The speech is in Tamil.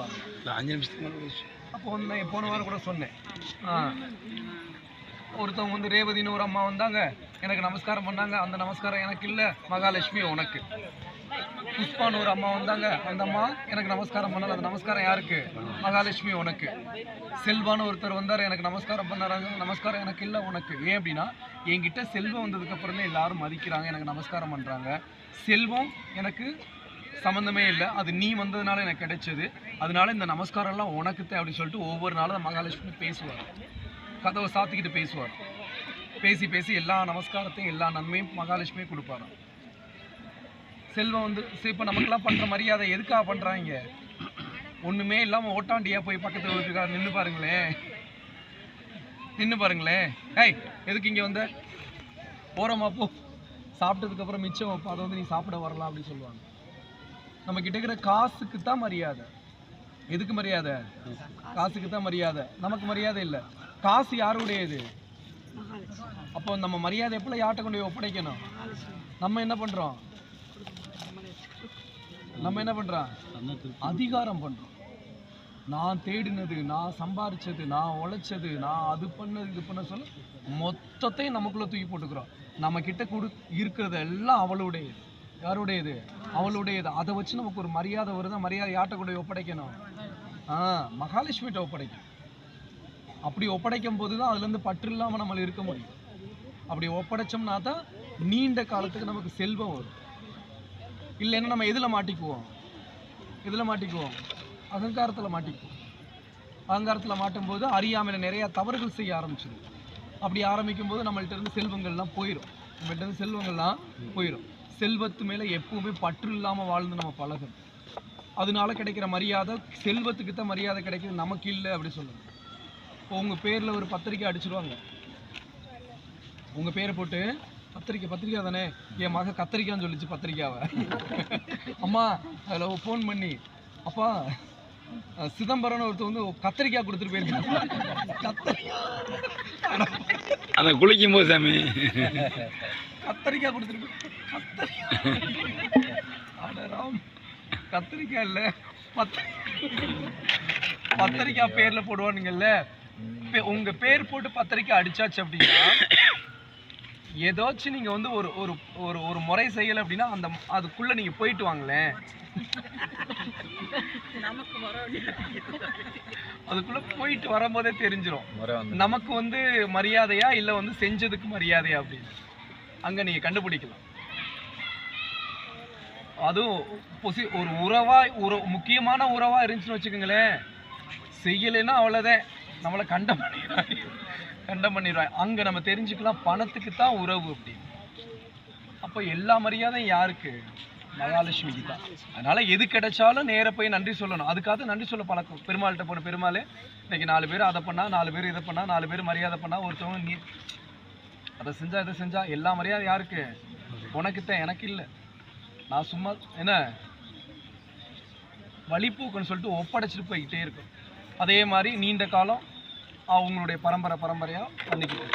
கொடுப்பாங்க இல்லை அஞ்சு நிமிஷத்துக்கு மேலே. அப்போ வந்து நான் போன வாரம் கூட சொன்னேன். ஒருத்தவங்க வந்து ரேவதின்னு ஒரு அம்மா வந்தாங்க. எனக்கு நமஸ்காரம் பண்ணாங்க. அந்த நமஸ்காரம் எனக்கு இல்லை. மகாலட்சுமி உனக்கு. புஷ்பான்னு ஒரு அம்மா வந்தாங்க. அந்த அம்மா எனக்கு நமஸ்காரம் பண்ணல. அந்த நமஸ்காரம் யாருக்கு? மகாலட்சுமி உனக்கு. செல்வான்னு ஒருத்தர் வந்தார். எனக்கு நமஸ்காரம் பண்ணாராங்க நமஸ்காரம் எனக்கு இல்லை உனக்கு. ஏன் அப்படின்னா என்கிட்ட செல்வம் வந்ததுக்கு அப்புறம் தான் எல்லாரும் மதிக்கிறாங்க. எனக்கு நமஸ்காரம் பண்ணுறாங்க செல்வம் எனக்கு சம்மந்தமே இல்லை. அது நீ வந்ததுனால எனக்கு கிடைச்சது. அதனால இந்த நமஸ்காரம்லாம் உனக்கு அப்படின்னு சொல்லிட்டு ஒவ்வொரு நாளும் மகாலட்சுமி பேசுவார். கதவை சாத்திக்கிட்டு பேசுவார். பேசி பேசி எல்லா நமஸ்காரத்தையும் எல்லா நன்மையும் மகாலட்சுமியும் கொடுப்பாரு செல்வம் வந்து சரி இப்போ நமக்கெல்லாம் பண்ணுற மரியாதை எதுக்காக பண்ணுறாங்க ஒன்றுமே இல்லாமல் ஓட்டாண்டியாக போய் பக்கத்தில் வீட்டுக்கார நின்று பாருங்களேன். நின்று பாருங்களேன். ஏய் எதுக்கு இங்கே வந்த? போகிறோமா போ. சாப்பிட்டதுக்கப்புறம் மிச்சம் வைப்போம். அதை வந்து நீ சாப்பிட வரலாம் அப்படின்னு சொல்லுவாங்க. நம்ம கிட்ட இருக்கிற காசுக்கு தான் மரியாதை. எதுக்கு மரியாதை? காசுக்கு தான் மரியாதை. நமக்கு மரியாதை இல்லை. காசு யாருடையது? அப்போ நம்ம மரியாதை எப்படி யார்கிட்ட கொண்டு போய் ஒப்படைக்கணும்? நம்ம என்ன பண்றோம்? நம்ம என்ன பண்றோம்? அதிகாரம் பண்றோம். நான் தேடினது நான் சம்பாரிச்சது நான் உழைச்சது நான் அது பண்ணது இது பண்ண சொல்ல மொத்தத்தையும் நமக்குள்ள தூக்கி போட்டுக்கிறோம். நம்ம கிட்ட கொடு இருக்கிறது எல்லாம் அவளுடையது. யாருடையது? அவளுடையது? அதை வச்சு நமக்கு ஒரு மரியாதை வருது? மரியாதை யார்கிட்ட கொண்டு போய் ஒப்படைக்கணும்? ஆ மகாலட்சுமிகிட்ட ஒப்படைக்கும் அப்படி ஒப்படைக்கும் போது தான் அதுலேருந்து பற்று இல்லாமல் நம்மள இருக்க முடியும். அப்படி ஒப்படைச்சோம்னா தான் நீண்ட காலத்துக்கு நமக்கு செல்வம் வரும். இல்லைன்னா நம்ம எதில் மாட்டிக்குவோம்? எதில் மாட்டிக்குவோம்? அகங்காரத்தில் மாட்டிக்குவோம். அகங்காரத்தில் மாட்டும்போது அறியாமையில் நிறையா தவறுகள் செய்ய ஆரம்பிச்சிடும். அப்படி ஆரம்பிக்கும் போது நம்மள்ட்ட இருந்து செல்வங்கள்லாம் போயிடும் நம்மள்ட்ட இருந்து செல்வங்கள்லாம் போயிடும் செல்வத்து மேலே எப்பவுமே பற்று இல்லாமல் வாழ்ந்து நம்ம பழகணும். அதனால கிடைக்கிற மரியாதை செல்வத்துக்கு தான் மரியாதை கிடைக்கிறது நமக்கு இல்லை அப்படி சொல்லுங்க. இப்போ உங்கள் பேரில் ஒரு பத்திரிக்கை அடிச்சிருவாங்க. உங்கள் பேரை போட்டு பத்திரிக்கை பத்திரிக்கை தானே? என் மக கத்திரிக்கான்னு சொல்லிச்சு பத்திரிக்காவை அம்மா அதில் ஃபோன் பண்ணி அப்பா சிதம்பரம்னு ஒருத்தர் வந்து கத்திரிக்காய் கொடுத்துட்டு போயிருக்காங்க கத்திரிக்காய் அந்த குளிக்கும் போது சாமி. கத்தரிக்காய் கொடுத்துட்டு கத்தரிக்காய். அட ராம் கத்திரிக்காய் இல்லை. பத்திரிக்காய் பத்திரிக்காய் பேர்ல போடுவானுங்கல்ல. பே- உங்க பேர் போட்டு பத்திரிக்காய் அடிச்சாச்சு அப்படின்னா ஏதாச்சும் நீங்க வந்து ஒரு ஒரு ஒரு ஒரு முறை செய்யலை அப்படின்னா அந்த அதுக்குள்ள நீங்க போயிட்டு வாங்களேன். அதுக்குள்ள போயிட்டு வரும்போதே வந்து. நமக்கு வந்து மரியாதையா இல்ல வந்து செஞ்சதுக்கு மரியாதையா அப்படின்னு. அங்க நீங்க கண்டுபிடிக்கலாம். அதுவும் பொசி ஒரு உறவா உற முக்கியமான உறவா இருந்துச்சுன்னு வச்சுக்கோங்களேன். செய்யலைன்னா அவ்வளோதான் நம்மளை கண்டம் பண்ணிடுறாங்க கண்டம் பண்ணிடுறாங்க அங்கே நம்ம தெரிஞ்சுக்கலாம் பணத்துக்கு தான் உறவு அப்படின்னு. அப்போ எல்லா மரியாதையும் யாருக்கு? மகாலட்சுமிக்கு தான். அதனால் எது கிடைச்சாலும் நேராக போய் நன்றி சொல்லணும். அதுக்காக நன்றி சொல்ல பழக்கம். பெருமாள்கிட்ட போன பெருமாளே இன்னைக்கு நாலு பேர் அதை பண்ணால் நாலு பேர் இதை பண்ணால் நாலு பேர் மரியாதை பண்ணால் ஒருத்தவங்க நீ அதை செஞ்சால் இதை செஞ்சால் எல்லா மரியாதை யாருக்கு? உனக்கு தான் எனக்கு இல்லை. நான் சும்மா என்ன? வழிப்போக்குன்னு சொல்லிட்டு ஒப்படைச்சிட்டு போய்கிட்டே இருக்கும். அதே மாதிரி நீண்ட காலம் அவங்களுடைய பரம்பரை பரம்பரையாக பண்ணிக்கிட்டு